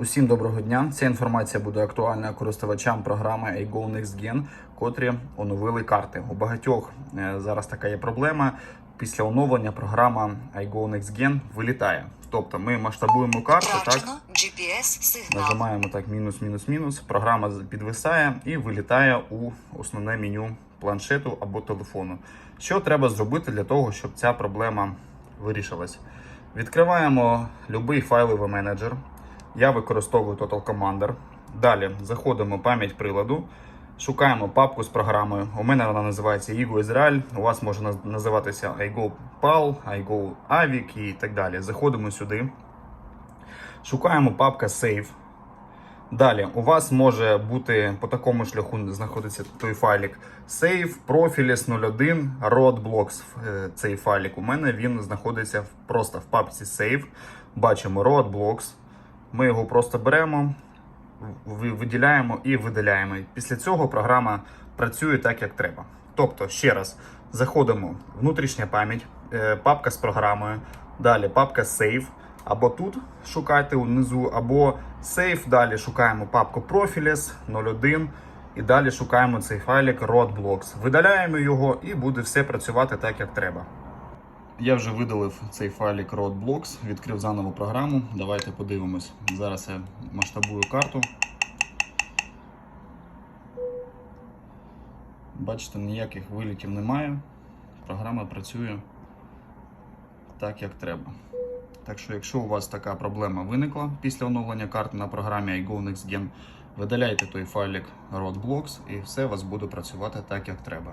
Усім доброго дня. Ця інформація буде актуальна користувачам програми iGo NextGen, котрі оновили карти. У багатьох е, зараз така є проблема. Після оновлення програма iGo NextGen вилітає. Тобто ми масштабуємо карту, так нажимаємо так мінус, мінус, мінус. Програма підвисає і вилітає у основне меню планшету або телефону. Що треба зробити для того, щоб ця проблема вирішилась? Відкриваємо будь-який файловий менеджер. Я використовую Total Commander. Далі заходимо в пам'ять приладу, шукаємо папку з програмою. У мене вона називається Igo Israel, у вас може називатися iGo PAL, iGo Avic і так далі. Заходимо сюди. Шукаємо папка Save. Далі у вас може бути по такому шляху знаходиться той файлик Save, Profiles 01, Roadblocks. е, Цей файлик у мене він знаходиться просто в папці Save. Бачимо Roadblocks. Ми його просто беремо, виділяємо і видаляємо. Після цього програма працює так, як треба. Тобто, ще раз, заходимо внутрішня пам'ять, е, папка з програмою, далі папка Save. Або тут шукайте внизу, або Save, далі шукаємо папку Profiles 01 і далі шукаємо цей файлик Roadblocks. Видаляємо його і буде все працювати так, як треба. Я вже видалив цей файлик Roadblocks, відкрив заново програму. Давайте подивимось. Зараз я масштабую карту. Бачите, ніяких вилітів немає. Програма працює так, як треба. Так що, якщо у вас така проблема виникла після оновлення карти на програмі iGo видаляйте той файлик Roadblocks і все у вас буде працювати так, як треба.